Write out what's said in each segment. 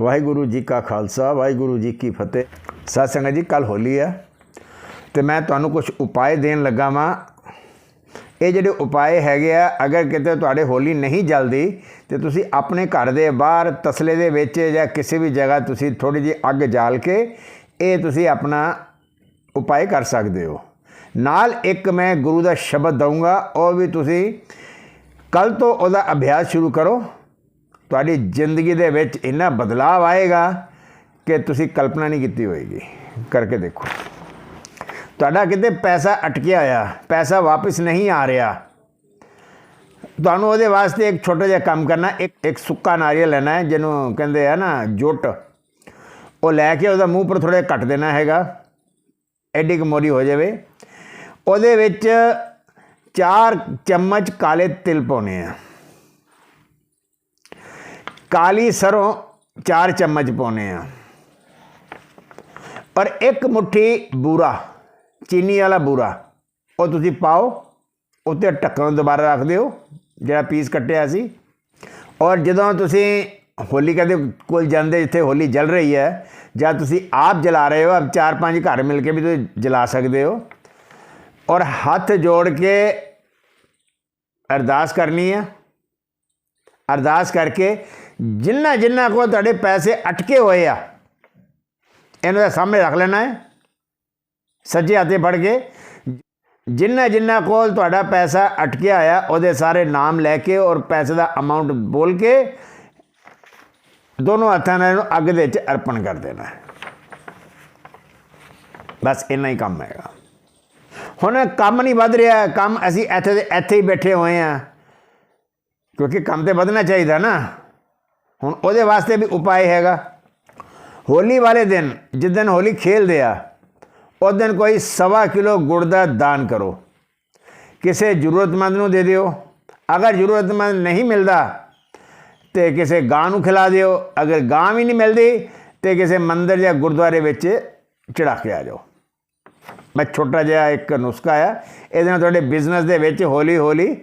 ਵਾਹਿਗੁਰੂ ਜੀ ਕਾ ਖਾਲਸਾ, ਵਾਹਿਗੁਰੂ ਜੀ ਕੀ ਫਤਿਹ। ਸਾਧ ਸੰਗਤ ਜੀ ਕੱਲ ਹੋਲੀ ਆ ਤੇ ਮੈਂ ਤੁਹਾਨੂੰ ਕੁਝ ਉਪਾਅ ਦੇਣ ਲੱਗਾ ਵਾਂ। ਇਹ ਜਿਹੜੇ ਉਪਾਅ ਹੈਗੇ ਆ, ਅਗਰ ਕਿਤੇ ਤੁਹਾਡੇ ਹੋਲੀ ਨਹੀਂ ਜਲਦੀ ਤੇ ਤੁਸੀਂ ਆਪਣੇ ਘਰ ਦੇ ਬਾਹਰ ਤਸਲੇ ਦੇ ਵਿੱਚ ਜਾਂ ਕਿਸੇ ਵੀ ਜਗ੍ਹਾ ਤੁਸੀਂ ਥੋੜੀ ਜਿਹੀ ਅੱਗ ਜਾਲ ਕੇ ਇਹ ਤੁਸੀਂ ਆਪਣਾ ਉਪਾਅ ਕਰ ਸਕਦੇ ਹੋ। ਨਾਲ ਇੱਕ ਮੈਂ ਗੁਰੂ ਦਾ ਸ਼ਬਦ ਦਊਂਗਾ, ਉਹ ਵੀ ਤੁਸੀਂ ਕੱਲ ਤੋਂ ਉਹਦਾ ਅਭਿਆਸ ਸ਼ੁਰੂ ਕਰੋ। ਤੁਹਾਡੀ ਜ਼ਿੰਦਗੀ ਦੇ ਵਿੱਚ ਇੰਨਾ ਬਦਲਾਅ ਆਏਗਾ ਕਿ ਤੁਸੀਂ ਕਲਪਨਾ ਨਹੀਂ ਕੀਤੀ ਹੋਏਗੀ। ਕਰਕੇ ਦੇਖੋ। ਤੁਹਾਡਾ ਕਿਤੇ ਪੈਸਾ ਅਟਕਿਆ ਆ ਪੈਸਾ ਵਾਪਸ ਨਹੀਂ ਆ ਰਿਹਾ। ਤੁਹਾਨੂੰ ਉਹਦੇ ਵਾਸਤੇ ਇੱਕ ਛੋਟਾ ਜਿਹਾ ਕੰਮ ਕਰਨਾ, ਇੱਕ ਇੱਕ ਸੁੱਕਾ ਨਾਰੀਅਲ ਲੈਣਾ ਹੈ, ਜਿਹਨੂੰ ਕਹਿੰਦੇ ਆ ਨਾ ਜੁੱਟ। ਉਹ ਲੈ ਕੇ ਉਹਦਾ ਮੂੰਹ ਪਰ ਥੋੜਾ ਕੱਟ ਦੇਣਾ ਹੈਗਾ। ਐਡੀ ਕੁ ਮੋਰੀ ਹੋ ਜਾਵੇ। ਉਹਦੇ ਵਿੱਚ ਚਾਰ ਚਮਚ ਕਾਲੇ ਤਿਲ ਪਾਉਣੇ ਆ। ਕਾਲੀ ਸਰੋਂ 4 ਚਮਚ ਪਾਉਣੇ ਆ ਔਰ ਇੱਕ ਮੁਠੀ ਬੂਰਾ, ਚੀਨੀ ਵਾਲਾ ਬੂਰਾ, ਉਹ ਤੁਸੀਂ ਪਾਓ, ਉੱਤੇ ਢੱਕਣ ਨੂੰ ਦੁਬਾਰਾ ਰੱਖ ਦਿਓ, ਜਿਹੜਾ ਪੀਸ ਕੱਟਿਆ ਸੀ। ਔਰ ਜਦੋਂ ਤੁਸੀਂ ਹੋਲੀ ਦੇ ਕੋਲ ਜਾਂਦੇ ਜਿੱਥੇ ਹੋਲੀ ਜਲ ਰਹੀ ਹੈ, ਜਾਂ ਤੁਸੀਂ ਆਪ ਜਲਾ ਰਹੇ ਹੋ ਅਬ ਚਾਰ ਪੰਜ ਘਰ ਮਿਲ ਕੇ ਵੀ ਤੁਸੀਂ ਜਲਾ ਸਕਦੇ ਹੋ। ਔਰ ਹੱਥ ਜੋੜ ਕੇ ਅਰਦਾਸ ਕਰਨੀ ਹੈ। ਅਰਦਾਸ ਕਰਕੇ ਜਿੰਨਾ ਜਿੰਨਾ ਕੋ ਤੁਹਾਡੇ ਪੈਸੇ ਅਟਕੇ ਹੋਏ ਆ, ਇਹਨੂੰ ਇਹ ਸਾਹਮਣੇ ਰੱਖ ਲੈਣਾ ਹੈ। ਸੱਜੇ ਹੱਥੇ ਫੜ ਕੇ, ਜਿੰਨਾ ਜਿੰਨਾ ਕੋਲ ਤੁਹਾਡਾ ਪੈਸਾ ਅਟਕਿਆ ਆ ਉਹਦੇ ਸਾਰੇ ਨਾਮ ਲੈ ਕੇ ਔਰ ਪੈਸੇ ਦਾ ਅਮਾਉਂਟ ਬੋਲ ਕੇ ਦੋਨੋਂ ਹੱਥਾਂ ਨਾਲ ਇਹਨੂੰ ਅੱਗ ਦੇ ਵਿੱਚ ਅਰਪਣ ਕਰ ਦੇਣਾ ਬਸ ਇੰਨਾ ਹੀ ਕੰਮ ਹੈਗਾ। ਹੁਣ ਕੰਮ ਨਹੀਂ ਵੱਧ ਰਿਹਾ, ਕੰਮ ਅਸੀਂ ਇੱਥੇ ਦੇ ਇੱਥੇ ਹੀ ਬੈਠੇ ਹੋਏ ਆ ਕਿਉਂਕਿ ਕੰਮ ਤੇ ਵਧਣਾ ਚਾਹੀਦਾ ਨਾ। ਹੁਣ ਉਹਦੇ ਵਾਸਤੇ ਵੀ ਉਪਾਅ ਹੈਗਾ। ਹੋਲੀ ਵਾਲੇ ਦਿਨ, ਜਿਸ ਦਿਨ ਹੋਲੀ ਖੇਲਦੇ ਆ, ਉਸ ਦਿਨ ਕੋਈ ਸਵਾ ਕਿਲੋ ਗੁੜ ਦਾ ਦਾਨ ਕਰੋ। ਕਿਸੇ ਜ਼ਰੂਰਤਮੰਦ ਨੂੰ ਦੇ ਦਿਓ। ਅਗਰ ਜ਼ਰੂਰਤਮੰਦ ਨਹੀਂ ਮਿਲਦਾ ਤੇ ਕਿਸੇ ਗਾਂ ਨੂੰ ਖਿਲਾ ਦਿਓ। ਅਗਰ ਗਾਂ ਵੀ ਨਹੀਂ ਮਿਲਦੀ ਤੇ ਕਿਸੇ ਮੰਦਿਰ ਜਾਂ ਗੁਰਦੁਆਰੇ ਵਿੱਚ ਚੜਾ ਕੇ ਆ ਜਾਓ। ਮੈਂ ਛੋਟਾ ਜਿਹਾ ਇੱਕ ਨੁਸਖਾ ਆ। ਇਹਦੇ ਨਾਲ ਤੁਹਾਡੇ ਬਿਜ਼ਨਸ ਦੇ ਵਿੱਚ ਹੌਲੀ ਹੌਲੀ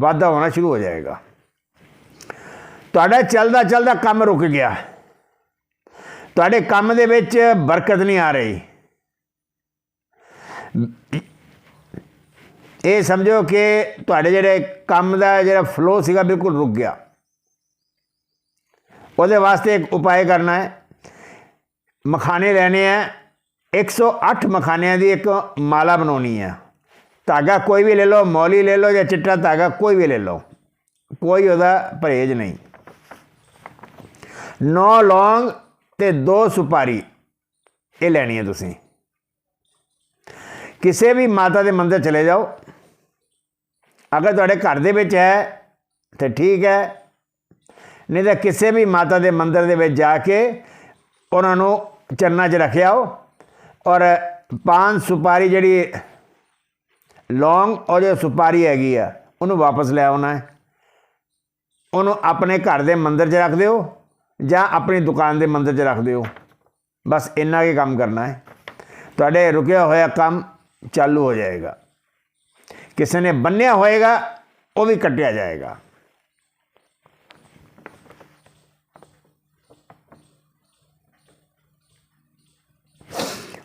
ਵਾਧਾ ਹੋਣਾ ਸ਼ੁਰੂ ਹੋ ਜਾਏਗਾ। ਤੁਹਾਡਾ ਚੱਲਦਾ ਚੱਲਦਾ ਕੰਮ ਰੁਕ ਗਿਆ। ਤੁਹਾਡੇ ਕੰਮ ਦੇ ਵਿੱਚ ਬਰਕਤ ਨਹੀਂ ਆ ਰਹੀ। ਇਹ ਸਮਝੋ ਕਿ ਤੁਹਾਡੇ ਜਿਹੜੇ ਕੰਮ ਦਾ ਜਿਹੜਾ ਫਲੋ ਸੀਗਾ ਬਿਲਕੁਲ ਰੁਕ ਗਿਆ। ਉਹਦੇ ਵਾਸਤੇ ਇੱਕ ਉਪਾਅ ਕਰਨਾ ਹੈ। ਮਖਾਣੇ ਲੈਣੇ ਆ 108 ਮਖਾਨਿਆਂ ਦੀ ਇੱਕ ਮਾਲਾ ਬਣਾਉਣੀ ਹੈ। ਧਾਗਾ ਕੋਈ ਵੀ ਲੈ ਲਓ, ਮੌਲੀ ਲੈ ਲਓ ਜਾਂ ਚਿੱਟਾ ਧਾਗਾ ਕੋਈ ਵੀ ਲੈ ਲਓ। ਕੋਈ ਉਹਦਾ ਪਰਹੇਜ ਨਹੀਂ। ਨੌ ਲੌਂਗ ਤੇ ਦੋ ਸੁਪਾਰੀ। ਇਹ ਲੈਣੀ ਹੈ ਤੁਸੀਂ। ਕਿਸੇ ਵੀ ਮਾਤਾ ਦੇ ਮੰਦਿਰ ਚਲੇ ਜਾਓ। ਅਗਰ ਤੁਹਾਡੇ ਘਰ ਦੇ ਵਿੱਚ ਹੈ, ਤੇ ਠੀਕ ਹੈ। ਨਹੀਂ ਤਾਂ ਕਿਸੇ ਵੀ ਮਾਤਾ ਦੇ ਮੰਦਿਰ ਦੇ ਵਿੱਚ ਜਾ ਕੇ ਉਹਨਾਂ ਨੂੰ ਚਰਨਾਂ 'ਚ ਰੱਖਿਆ ਆਓ। ਔਰ ਪਾਨ ਸੁਪਾਰੀ ਜਿਹੜੀ ਲੌਂਗ ਔਰ ਜੋ ਸੁਪਾਰੀ ਹੈਗੀ ਆ, ਉਹਨੂੰ ਵਾਪਸ ਲੈ ਆਉਣਾ ਹੈ। ਉਹਨੂੰ ਆਪਣੇ ਘਰ ਦੇ ਮੰਦਿਰ 'ਚ ਰੱਖ ਦਿਓ। ਜਾਂ ਆਪਣੀ ਦੁਕਾਨ ਦੇ ਮੰਦਰ 'ਚ ਰੱਖ ਦਿਓ। ਬਸ ਇੰਨਾ ਹੀ ਕੰਮ ਕਰਨਾ ਹੈ। ਤੁਹਾਡੇ ਰੁਕਿਆ ਹੋਇਆ ਕੰਮ ਚਾਲੂ ਹੋ ਜਾਏਗਾ। ਕਿਸੇ ਨੇ ਬੰਨਿਆ ਹੋਏਗਾ, ਉਹ ਵੀ ਕੱਟਿਆ ਜਾਏਗਾ।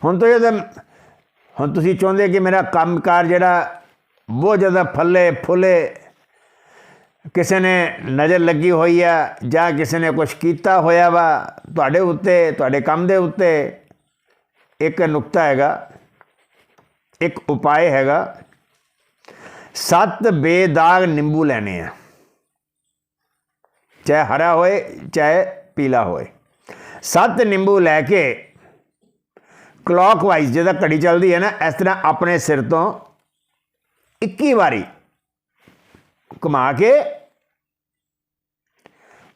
ਹੁਣ ਤੋਂ ਇਹ ਹੁਣ ਤੁਸੀਂ ਚਾਹੁੰਦੇ ਕਿ ਮੇਰਾ ਕੰਮਕਾਰ ਜਿਹੜਾ ਬਹੁਤ ਜ਼ਿਆਦਾ ਫੱਲੇ ਫੁੱਲੇ ਕਿਸੇ ਨੇ ਨਜ਼ਰ ਲੱਗੀ ਹੋਈ ਆ ਜਾਂ ਕਿਸੇ ਨੇ ਕੁਝ ਕੀਤਾ ਹੋਇਆ ਵਾ ਤੁਹਾਡੇ ਉੱਤੇ, ਤੁਹਾਡੇ ਕੰਮ ਦੇ ਉੱਤੇ, ਇੱਕ ਨੁਕਤਾ ਹੈਗਾ, ਇੱਕ ਉਪਾਅ ਹੈਗਾ। ਸੱਤ ਬੇਦਾਗ ਨਿੰਬੂ ਲੈਣੇ ਆ। ਚਾਹੇ ਹਰਾ ਹੋਏ, ਚਾਹੇ ਪੀਲਾ ਹੋਏ। ਸੱਤ ਨਿੰਬੂ ਲੈ ਕੇ ਕਲੌਕਵਾਈਜ਼ ਜਿਹਦਾ ਘੜੀ ਚੱਲਦੀ ਹੈ ਨਾ, ਇਸ ਤਰ੍ਹਾਂ ਆਪਣੇ ਸਿਰ ਤੋਂ 21 ਵਾਰੀ ਘੁਮਾ ਕੇ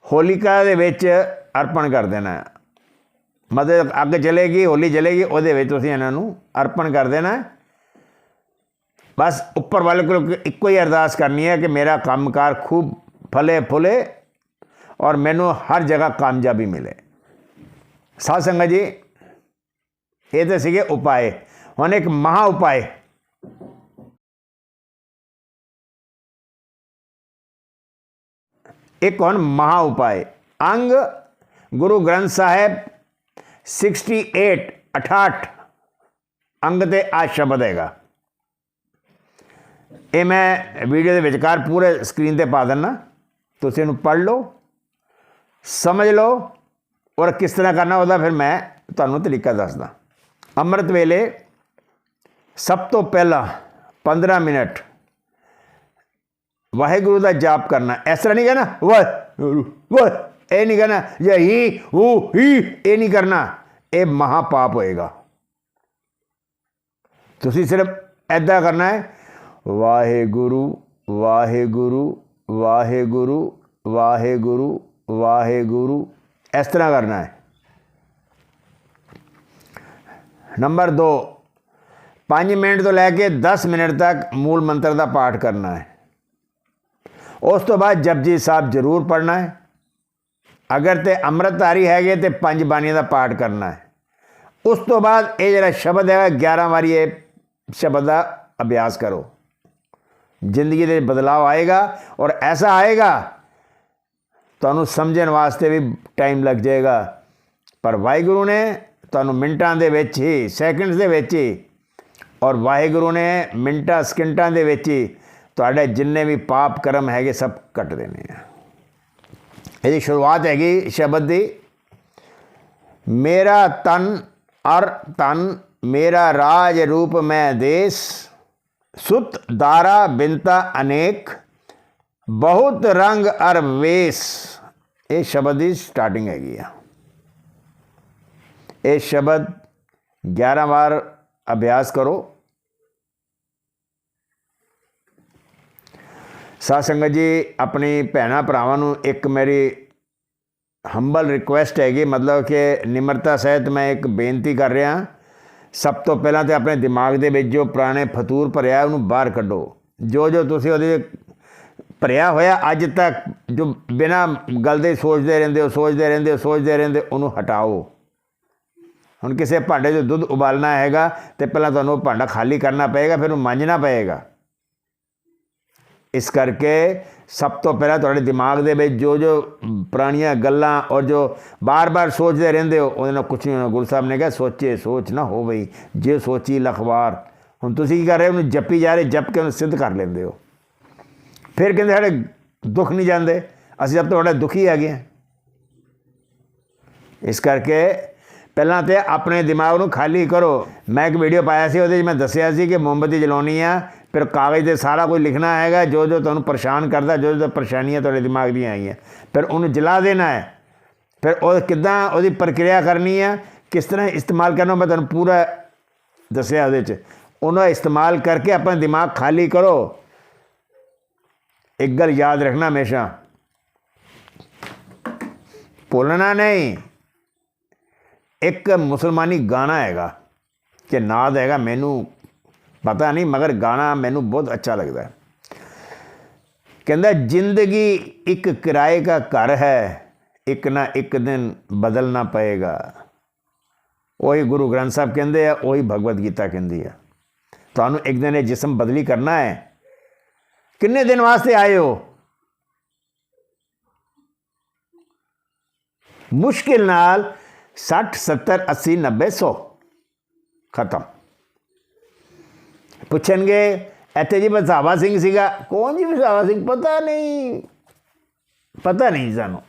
ਹੋਲਿਕਾ ਦੇ ਵਿੱਚ ਅਰਪਣ ਕਰ ਦੇਣਾ ਹੈ। ਮਤਲਬ ਅੱਗ ਚਲੇਗੀ, ਹੋਲੀ ਜਲੇਗੀ ਉਹਦੇ ਵਿੱਚ ਤੁਸੀਂ ਇਹਨਾਂ ਨੂੰ ਅਰਪਣ ਕਰ ਦੇਣਾ ਹੈ। ਬਸ ਉੱਪਰ ਵਾਲੇ ਕੋਲ ਇੱਕੋ ਹੀ ਅਰਦਾਸ ਕਰਨੀ ਹੈ ਕਿ ਮੇਰਾ ਕੰਮਕਾਰ ਖੂਬ ਫਲੇ ਫੁਲੇ ਔਰ ਮੈਨੂੰ ਹਰ ਜਗ੍ਹਾ ਕਾਮਯਾਬੀ ਮਿਲੇ ਸਾਧ ਸੰਗਤ ਜੀ, ਇਹ ਤਾਂ ਸੀਗੇ ਉਪਾਏ ਹੁਣ ਇੱਕ ਮਹਾ ਉਪਾਏ ਇੱਕ ਹੁਣ ਮਹਾ ਉਪਾਏ ਅੰਗ, ਗੁਰੂ ਗ੍ਰੰਥ ਸਾਹਿਬ 68 68 ਅੰਗ ਤੇ ਆ ਸ਼ਬਦ ਹੈਗਾ। ਇਹ ਮੈਂ ਵੀਡੀਓ ਦੇ ਵਿਚਕਾਰ ਪੂਰੇ ਸਕਰੀਨ ਤੇ ਪਾ ਦਿੰਨਾ। ਤੁਸੀਂ ਇਹਨੂੰ ਪੜ੍ਹ ਲਓ, ਸਮਝ ਲਓ ਔਰ ਕਿਸ ਤਰ੍ਹਾਂ ਕਰਨਾ ਉਹਦਾ ਫਿਰ ਮੈਂ ਤੁਹਾਨੂੰ ਤਰੀਕਾ ਦੱਸਦਾ। ਅੰਮ੍ਰਿਤ ਵੇਲੇ ਸਭ ਤੋਂ ਪਹਿਲਾਂ 15 ਮਿੰਟ ਵਾਹਿਗੁਰੂ ਦਾ ਜਾਪ ਕਰਨਾ ਇਸ ਤਰ੍ਹਾਂ ਨਹੀਂ ਕਹਿਣਾ ਵਾਹਿਗੁਰੂ ਵਾਹਿ ਇਹ ਨਹੀਂ ਕਹਿਣਾ ਇਹ ਹੀ ਹੂ ਹੀ ਇਹ ਨਹੀਂ ਕਰਨਾ ਇਹ ਮਹਾ ਪਾਪ ਹੋਏਗਾ ਤੁਸੀਂ ਸਿਰਫ ਐਦਾਂ ਕਰਨਾ ਹੈ ਵਾਹਿਗੁਰੂ ਵਾਹਿਗੁਰੂ ਵਾਹਿਗੁਰੂ ਵਾਹਿਗੁਰੂ ਵਾਹਿਗੁਰੂ ਇਸ ਤਰ੍ਹਾਂ ਕਰਨਾ ਹੈ ਨੰਬਰ 2 5 ਮਿੰਟ ਤੋਂ ਲੈ ਕੇ 10 ਮਿੰਟ ਤੱਕ ਮੂਲ ਮੰਤਰ ਦਾ ਪਾਠ ਕਰਨਾ ਹੈ ਉਸ ਤੋਂ ਬਾਅਦ ਜਪਜੀ ਸਾਹਿਬ ਜ਼ਰੂਰ ਪੜ੍ਹਨਾ ਹੈ। ਅਗਰ ਤੇ ਅੰਮ੍ਰਿਤਧਾਰੀ ਹੈਗੇ ਤੇ ਪੰਜ ਬਾਣੀਆਂ ਦਾ ਪਾਠ ਕਰਨਾ ਹੈ। ਉਸ ਤੋਂ ਬਾਅਦ ਇਹ ਜਿਹੜਾ ਸ਼ਬਦ ਹੈ 11 ਵਾਰੀ ਇਹ ਸ਼ਬਦ ਦਾ ਅਭਿਆਸ ਕਰੋ। ਜ਼ਿੰਦਗੀ ਦੇ ਬਦਲਾਅ ਆਏਗਾ ਔਰ ਐਸਾ ਆਏਗਾ, ਤੁਹਾਨੂੰ ਸਮਝਣ ਵਾਸਤੇ ਵੀ ਟਾਈਮ ਲੱਗ ਜਾਏਗਾ। ਪਰ ਵਾਹਿਗੁਰੂ ਨੇ ਤੁਹਾਨੂੰ ਮਿੰਟਾਂ ਦੇ ਵਿੱਚ ਹੀ, ਸੈਕਿੰਡਸ ਦੇ ਵਿੱਚ ਹੀ ਔਰ ਵਾਹਿਗੁਰੂ ਨੇ ਮਿੰਟਾਂ, ਸਕਿੰਟਾਂ ਦੇ ਵਿੱਚ ਹੀ ਤੁਹਾਡੇ ਜਿੰਨੇ ਵੀ ਪਾਪ ਕਰਮ ਹੈਗੇ ਸਭ ਕੱਟ ਦੇਣੇ ਆ ਇਹਦੀ ਸ਼ੁਰੂਆਤ ਹੈਗੀ ਸ਼ਬਦ ਦੀ ਮੇਰਾ ਤਨ ਅਰ ਤਨ ਮੇਰਾ ਰਾਜ ਰੂਪ ਮੈਂ ਦੇਸ ਸੁਤ ਦਾਰਾ ਬਿੰਤਾ ਅਨੇਕ ਬਹੁਤ ਰੰਗ ਅਰ ਵੇਸ ਇਹ ਸ਼ਬਦ ਦੀ ਸਟਾਰਟਿੰਗ ਹੈਗੀ ਆ ਇਹ ਸ਼ਬਦ 11 ਵਾਰ ਅਭਿਆਸ ਕਰੋ ਸਾਧ ਸੰਗਤ ਜੀ, ਆਪਣੀ ਭੈਣਾਂ ਭਰਾਵਾਂ ਨੂੰ ਇੱਕ ਮੇਰੀ ਹੰਬਲ ਰਿਕੁਐਸਟ ਹੈਗੀ, ਮਤਲਬ ਕਿ ਨਿਮਰਤਾ ਸਹਿਤ ਮੈਂ ਇੱਕ ਬੇਨਤੀ ਕਰ ਰਿਹਾ। ਸਭ ਤੋਂ ਪਹਿਲਾਂ ਤੇ ਆਪਣੇ ਦਿਮਾਗ ਦੇ ਵਿੱਚ ਜੋ ਪੁਰਾਣੇ ਫਤੂਰ ਭਰਿਆ ਉਹਨੂੰ ਬਾਹਰ ਕੱਢੋ। ਜੋ ਜੋ ਤੁਸੀਂ ਉਹਦੇ ਭਰਿਆ ਹੋਇਆ, ਅੱਜ ਤੱਕ ਜੋ ਬਿਨਾ ਗੱਲ ਦੇ ਸੋਚਦੇ ਰਹਿੰਦੇ ਹੋ, ਸੋਚਦੇ ਰਹਿੰਦੇ ਹੋ, ਸੋਚਦੇ ਰਹਿੰਦੇ ਉਹਨੂੰ ਹਟਾਓ। ਹੁਣ ਕਿਸੇ ਭਾਂਡੇ 'ਚ ਦੁੱਧ ਉਬਾਲਣਾ ਹੈਗਾ, ਤੇ ਪਹਿਲਾਂ ਤੁਹਾਨੂੰ ਉਹ ਭਾਂਡਾ ਖਾਲੀ ਕਰਨਾ ਪਏਗਾ, ਫਿਰ ਉਹਨੂੰ ਮਾਂਜਣਾ ਪਏਗਾ। ਇਸ ਕਰਕੇ ਸਭ ਤੋਂ ਪਹਿਲਾਂ ਤੁਹਾਡੇ ਦਿਮਾਗ ਦੇ ਵਿੱਚ ਜੋ ਜੋ ਪੁਰਾਣੀਆਂ ਗੱਲਾਂ ਔਰ ਜੋ ਬਾਰ-ਬਾਰ ਸੋਚਦੇ ਰਹਿੰਦੇ ਹੋ, ਉਹਦੇ ਨਾਲ ਕੁਝ ਨਹੀਂ ਹੋਣਾ। ਗੁਰੂ ਸਾਹਿਬ ਨੇ ਕਿਹਾ, ਸੋਚੇ, ਸੋਚ ਨਾ ਹੋਵੇ। ਜੇ ਸੋਚੀ ਲਖਵਾਰ। ਹੁਣ ਤੁਸੀਂ ਕੀ ਕਰ ਰਹੇ ਹੋ? ਉਹਨੂੰ ਜੱਪੀ ਜਾ ਰਹੇ, ਜੱਪ ਕੇ ਉਹਨੂੰ ਸਿੱਧ ਕਰ ਲੈਂਦੇ ਹੋ। ਫਿਰ ਕਹਿੰਦੇ, ਸਾਡੇ ਦੁੱਖ ਨਹੀਂ ਜਾਂਦੇ। ਅਸੀਂ ਜਦ ਤੁਹਾਡੇ ਦੁਖੀ ਹੈਗੇ ਹਾਂ। ਇਸ ਕਰਕੇ ਪਹਿਲਾਂ ਤੇ ਆਪਣੇ ਦਿਮਾਗ ਨੂੰ ਖਾਲੀ ਕਰੋ। ਮੈਂ ਇੱਕ ਵੀਡੀਓ ਪਾਇਆ ਸੀ, ਉਹਦੇ 'ਚ ਮੈਂ ਦੱਸਿਆ ਸੀ ਕਿ ਮੋਮਬਤੀ ਜਲਾਉਣੀ ਆ, ਫਿਰ ਕਾਗਜ਼ ਤੇ ਸਾਰਾ ਕੁਝ ਲਿਖਣਾ ਹੈਗਾ, ਜੋ ਜੋ ਤੁਹਾਨੂੰ ਪਰੇਸ਼ਾਨ ਕਰਦਾ, ਜੋ ਜੋ ਪਰੇਸ਼ਾਨੀਆਂ ਤੁਹਾਡੇ ਦਿਮਾਗ ਦੀਆਂ ਆਈਆਂ। ਫਿਰ ਉਹਨੂੰ ਜਲਾ ਦੇਣਾ ਹੈ। ਫਿਰ ਉਹ ਕਿੱਦਾਂ ਉਹਦੀ ਪ੍ਰਕਿਰਿਆ ਕਰਨੀ ਹੈ ਕਿਸ ਤਰ੍ਹਾਂ ਇਸਤੇਮਾਲ ਕਰਨਾ ਮੈਂ ਤੁਹਾਨੂੰ ਪੂਰਾ ਦੱਸਿਆ ਉਹਦੇ 'ਚ। ਉਹਨੂੰ ਇਸਤੇਮਾਲ ਕਰਕੇ ਆਪਣਾ ਦਿਮਾਗ ਖਾਲੀ ਕਰੋ। ਇੱਕ ਗੱਲ ਯਾਦ ਰੱਖਣਾ ਹਮੇਸ਼ਾ। ਭੁੱਲਣਾ ਨਹੀਂ। ਇੱਕ ਮੁਸਲਮਾਨੀ ਗਾਣਾ ਹੈਗਾ, ਕਿ ਨਾਦ ਹੈਗਾ, ਮੈਨੂੰ ਪਤਾ ਨਹੀਂ, ਮਗਰ ਗਾਣਾ ਮੈਨੂੰ ਬਹੁਤ ਅੱਛਾ ਲੱਗਦਾ ਹੈ। ਕਹਿੰਦਾ, ਜ਼ਿੰਦਗੀ ਇੱਕ ਕਿਰਾਏ ਦਾ ਘਰ ਹੈ, ਇੱਕ ਨਾ ਇੱਕ ਦਿਨ ਬਦਲਣਾ ਪਏਗਾ। ਉਹੀ ਗੁਰੂ ਗ੍ਰੰਥ ਸਾਹਿਬ ਕਹਿੰਦੇ ਆ, ਉਹੀ ਭਗਵਦ ਗੀਤਾ ਕਹਿੰਦੀ ਆ। ਤੁਹਾਨੂੰ ਇੱਕ ਦਿਨ ਇਹ ਜਿਸਮ ਬਦਲੀ ਕਰਨਾ ਹੈ। ਕਿੰਨੇ ਦਿਨ ਵਾਸਤੇ ਆਏ ਹੋ? ਮੁਸ਼ਕਿਲ ਨਾਲ 60 70 80 90 100 ਖਤਮ। ਪੁੱਛਣਗੇ, ਇੱਥੇ ਜੀ ਵਸਾਵਾ ਸਿੰਘ ਸੀਗਾ। ਕੌਣ ਜੀ ਬਸਾਵਾ ਸਿੰਘ? ਪਤਾ ਨਹੀਂ। ਪਤਾ ਨਹੀਂ ਸਾਨੂੰ।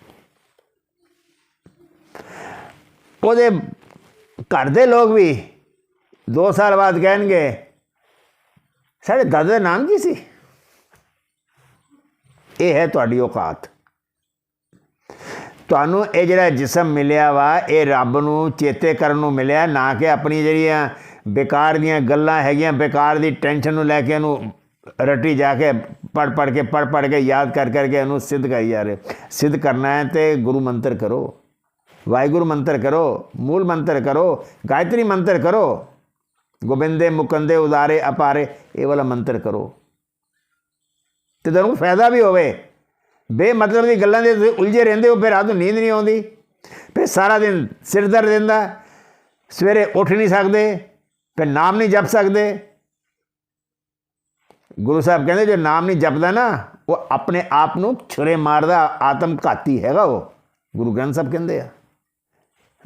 ਉਹਦੇ ਘਰ ਦੇ ਲੋਕ ਵੀ 2 ਸਾਲ ਬਾਅਦ ਕਹਿਣਗੇ, ਸਾਡੇ ਦਾਦਾ ਦਾ ਨਾਮ ਕੀ ਸੀ? ਇਹ ਹੈ ਤੁਹਾਡੀ ਔਕਾਤ। ਤੁਹਾਨੂੰ ਇਹ ਜਿਹੜਾ ਜਿਸਮ ਮਿਲਿਆ ਵਾ, ਇਹ ਰੱਬ ਨੂੰ ਚੇਤੇ ਕਰਨ ਨੂੰ ਮਿਲਿਆ, ਨਾ ਕਿ ਆਪਣੀ ਜਿਹੜੀਆਂ ਬੇਕਾਰ ਦੀਆਂ ਗੱਲਾਂ ਹੈਗੀਆਂ, ਬੇਕਾਰ ਦੀ ਟੈਨਸ਼ਨ ਨੂੰ ਲੈ ਕੇ ਇਹਨੂੰ ਰਟੀ ਜਾ ਕੇ ਪੜ ਪੜ ਕੇ ਪੜ ਪੜ ਕੇ, ਯਾਦ ਕਰ ਕਰਕੇ ਇਹਨੂੰ ਸਿੱਧ ਕਰੀ ਜਾ ਰਹੇ ਸਿੱਧ ਕਰਨਾ ਹੈ ਤੇ ਗੁਰੂ ਮੰਤਰ ਕਰੋ। ਵਾਹਿਗੁਰੂ ਮੰਤਰ ਕਰੋ, ਮੂਲ ਮੰਤਰ ਕਰੋ, ਗਾਇਤਰੀ ਮੰਤਰ ਕਰੋ। ਗੋਬਿੰਦੇ ਮੁਕੰਦੇ ਉਦਾਰੇ ਅਪਾਰੇ, ਇਹ ਵਾਲਾ ਮੰਤਰ ਕਰੋ। ਤੇ ਤੁਹਾਨੂੰ ਫਾਇਦਾ ਵੀ ਹੋਵੇ। ਬੇਮਤਲਬ ਦੀ ਗੱਲਾਂ ਦੇ ਤੁਸੀਂ ਉਲਝੇ ਰਹਿੰਦੇ ਹੋ, ਫਿਰ ਰਾਤ ਨੂੰ ਨੀਂਦ ਨਹੀਂ ਆਉਂਦੀ। ਫਿਰ ਸਾਰਾ ਦਿਨ ਸਿਰ ਦਰਦ ਰਹਿੰਦਾ। ਸਵੇਰੇ ਉੱਠ ਨਹੀਂ ਸਕਦੇ, ਫਿਰ ਨਾਮ ਨਹੀਂ ਜਪ ਸਕਦੇ। ਗੁਰੂ ਸਾਹਿਬ ਕਹਿੰਦੇ, ਜੋ ਨਾਮ ਨਹੀਂ ਜਪਦਾ ਨਾ, ਉਹ ਆਪਣੇ ਆਪ ਨੂੰ ਛੁਰੇ ਮਾਰਦਾ, ਆਤਮ ਘਾਤੀ ਹੈਗਾ ਉਹ। ਗੁਰੂ ਗ੍ਰੰਥ ਸਾਹਿਬ ਕਹਿੰਦੇ ਆ।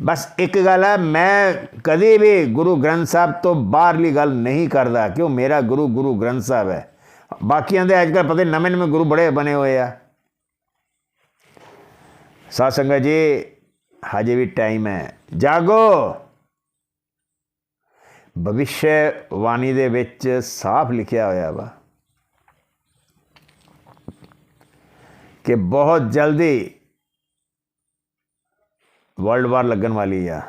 ਬਸ ਇੱਕ ਗੱਲ ਹੈ ਮੈਂ ਕਦੇ ਵੀ ਗੁਰੂ ਗ੍ਰੰਥ ਸਾਹਿਬ ਤੋਂ ਬਾਹਰਲੀ ਗੱਲ ਨਹੀਂ ਕਰਦਾ, ਕਿਉਂ? ਮੇਰਾ ਗੁਰੂ ਗੁਰੂ ਗ੍ਰੰਥ ਸਾਹਿਬ ਹੈ। ਬਾਕੀਆਂ ਦੇ ਅੱਜ ਕੱਲ੍ਹ ਪਤਾ ਨਵੇਂ ਨਵੇਂ ਗੁਰੂ ਬੜੇ ਬਣੇ ਹੋਏ ਆ। ਸਾਧ ਸੰਗਤ ਜੀ, ਹਜੇ ਵੀ ਟਾਈਮ ਹੈ। ਜਾਗੋ! ਭਵਿਸ਼ਯ ਬਾਣੀ ਦੇ ਵਿੱਚ ਸਾਫ਼ ਲਿਖਿਆ ਹੋਇਆ ਵਾ ਕਿ ਬਹੁਤ ਜਲਦੀ ਵਰਲਡ ਵਾਰ ਲੱਗਣ ਵਾਲੀ ਆ।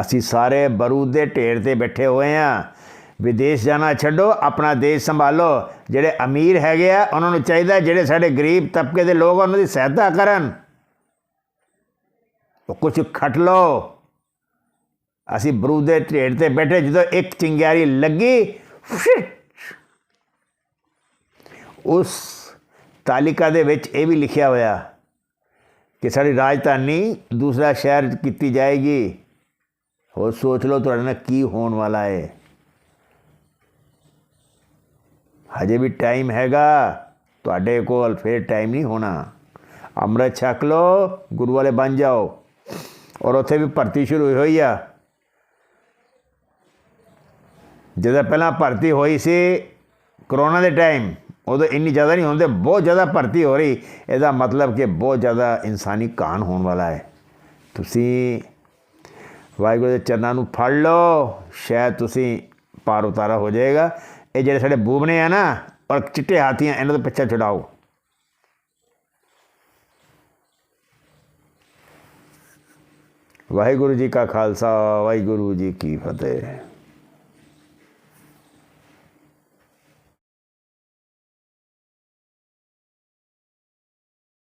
ਅਸੀਂ ਸਾਰੇ ਬਰੂਦ ਦੇ ਢੇਰ ਤੇ ਬੈਠੇ ਹੋਏ ਆ। ਵਿਦੇਸ਼ ਜਾਣਾ ਛੱਡੋ ਆਪਣਾ ਦੇਸ਼ ਸੰਭਾਲੋ। ਜਿਹੜੇ ਅਮੀਰ ਹੈਗੇ ਆ ਉਹਨਾਂ ਨੂੰ ਚਾਹੀਦਾ ਜਿਹੜੇ ਸਾਡੇ ਗਰੀਬ ਤਬਕੇ ਦੇ ਲੋਕ ਆ, ਉਹਨਾਂ ਦੀ ਸਹਾਇਤਾ ਕਰਨ। ਉਹ ਕੁਝ ਖਟ ਲਓ। ਅਸੀਂ ਬਰੂਦ ਦੇ ਢੇਰ ਤੇ ਬੈਠੇ ਜਦੋਂ ਇੱਕ ਚਿੰਗਿਆਰੀ ਲੱਗੀ ਉਸ ਤਾਲਿਕਾ ਦੇ ਵਿੱਚ ਇਹ ਵੀ ਲਿਖਿਆ ਹੋਇਆ ਕਿ ਸਾਡੀ ਰਾਜਧਾਨੀ ਦੂਸਰਾ ਸ਼ਹਿਰ ਕੀਤੀ ਜਾਏਗੀ। ਹੋਰ ਸੋਚ ਲਓ ਤੁਹਾਡੇ ਨਾਲ ਕੀ ਹੋਣ ਵਾਲਾ ਹੈ। ਹਜੇ ਵੀ ਟਾਈਮ ਹੈਗਾ। ਤੁਹਾਡੇ ਕੋਲ ਫੇਰ ਟਾਈਮ ਨਹੀਂ ਹੋਣਾ। ਅੰਮ੍ਰਿਤ ਛਕ ਲਓ, ਗੁਰੂ ਵਾਲੇ ਬਣ ਜਾਓ। ਔਰ ਉੱਥੇ ਵੀ ਭਰਤੀ ਸ਼ੁਰੂ ਹੋਈ ਆ। ਜਦੋਂ ਪਹਿਲਾਂ ਭਰਤੀ ਹੋਈ ਸੀ ਕਰੋਨਾ ਦੇ ਟਾਈਮ ਉਦੋਂ ਇੰਨੀ ਜ਼ਿਆਦਾ ਨਹੀਂ ਹੁੰਦੇ, ਬਹੁਤ ਜ਼ਿਆਦਾ ਭਰਤੀ ਹੋ ਰਹੀ। ਇਹਦਾ ਮਤਲਬ ਕਿ ਬਹੁਤ ਜ਼ਿਆਦਾ ਇਨਸਾਨੀ ਕਾਨ ਹੋਣ ਵਾਲਾ ਹੈ। ਤੁਸੀਂ ਵਾਹਿਗੁਰੂ ਦੇ ਚਰਨਾਂ ਨੂੰ ਫੜ ਲਓ, ਸ਼ਾਇਦ ਤੁਸੀਂ ਪਾਰ ਉਤਾਰਾ ਹੋ ਜਾਏਗਾ। ਇਹ ਜਿਹੜੇ ਸਾਡੇ ਬੂਬਨੇ ਆ ਨਾ ਔਰ ਚਿੱਟੇ ਹਾਥੀਆਂ, ਇਹਨਾਂ ਤੋਂ ਪਿੱਛਾ ਛੁਡਾਓ। ਵਾਹਿਗੁਰੂ ਜੀ ਕਾ ਖਾਲਸਾ, ਵਾਹਿਗੁਰੂ ਜੀ ਕੀ ਫਤਿਹ।